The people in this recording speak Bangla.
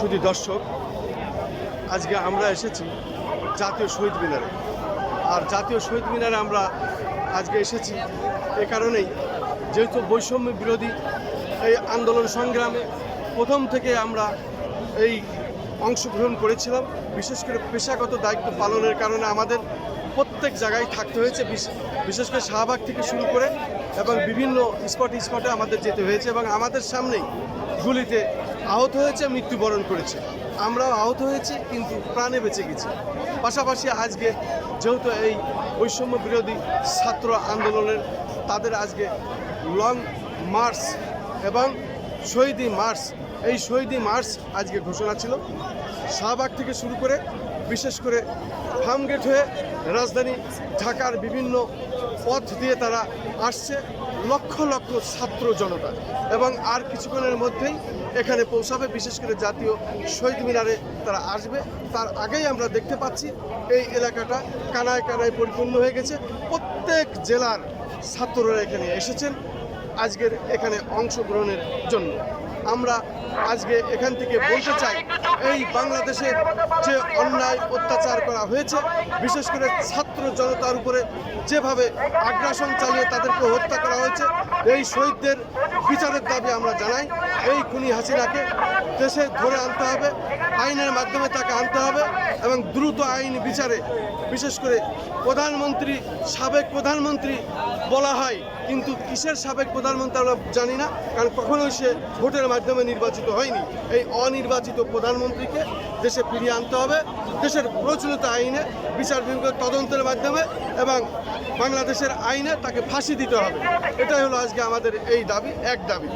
শুধু দর্শক, আজকে আমরা এসেছি জাতীয় শহীদ মিনারে। আর জাতীয় শহীদ মিনারে আমরা আজকে এসেছি এ কারণেই যেহেতু বৈষম্য বিরোধী এই আন্দোলন সংগ্রামে প্রথম থেকে আমরা এই অংশগ্রহণ করেছিলাম, বিশেষ করে পেশাগত দায়িত্ব পালনের কারণে আমাদের প্রত্যেক জায়গায় থাকতে হয়েছে, বিশ- বিশেষ করে শাহবাগ থেকে শুরু করে এবং বিভিন্ন স্পট স্পটে আমাদের যেতে হয়েছে এবং আমাদের সামনেই গুলিতে আহত হয়েছে, মৃত্যুবরণ করেছে। আমরাও আহত হয়েছি, কিন্তু প্রাণে বেঁচে গেছি। পাশাপাশি আজকে যেহেতু এই বৈষম্য বিরোধী ছাত্র আন্দোলনের, তাদের আজকে লং মার্চ এবং শহীদি মার্চ, এই শহীদি মার্চ আজকে ঘোষণা ছিল। শাহবাগ থেকে শুরু করে বিশেষ করে ফার্মগেট হয়ে রাজধানী ঢাকার বিভিন্ন পথ দিয়ে তারা আসছে লক্ষ লক্ষ ছাত্র জনতা। এবং আর কিছুক্ষণের মধ্যেই এখানে পৌঁছাবে, বিশেষ করে জাতীয় শহীদ মিনারে তারা আসবে। তার আগেই আমরা দেখতে পাচ্ছি এই এলাকাটা কানায় কানায় পরিপূর্ণ হয়ে গেছে। প্রত্যেক জেলার ছাত্ররা এখানে এসেছেন। আজকের এখানে অংশগ্রহণের জন্য। আমরা আজকে এখান থেকে বলতে চাই, এই বাংলাদেশে যে অন্যায় অত্যাচার করা হয়েছে, বিশেষ করে ছাত্র জনতার উপরে যেভাবে আগ্রাসন চালিয়ে তাদেরকে হত্যা করা হয়েছে, এই শহীদদের বিচারের দাবি আমরা জানাই। এই খুনি হাসিনাকে দেশে ধরে আনতে হবে, আইনের মাধ্যমে তাকে আনতে হবে। দ্রুত আইন বিচারে, বিশেষ করে প্রধানমন্ত্রী, সাবেক প্রধানমন্ত্রী বলা হয়, কিন্তু কিসের সাবেক প্রধানমন্ত্রী আমরা জানি না, কারণ কখনোই সে ভোটের মাধ্যমে নির্বাচিত হয়নি। এই অনির্বাচিত প্রধানমন্ত্রীকে দেশে ফিরিয়ে আনতে হবে, দেশের প্রচলিত আইনে বিচার বিভাগের তদন্তের মাধ্যমে এবং বাংলাদেশের আইনে তাকে ফাঁসি দিতে হবে। এটাই হলো আজকে আমাদের এই দাবি, এক দাবি।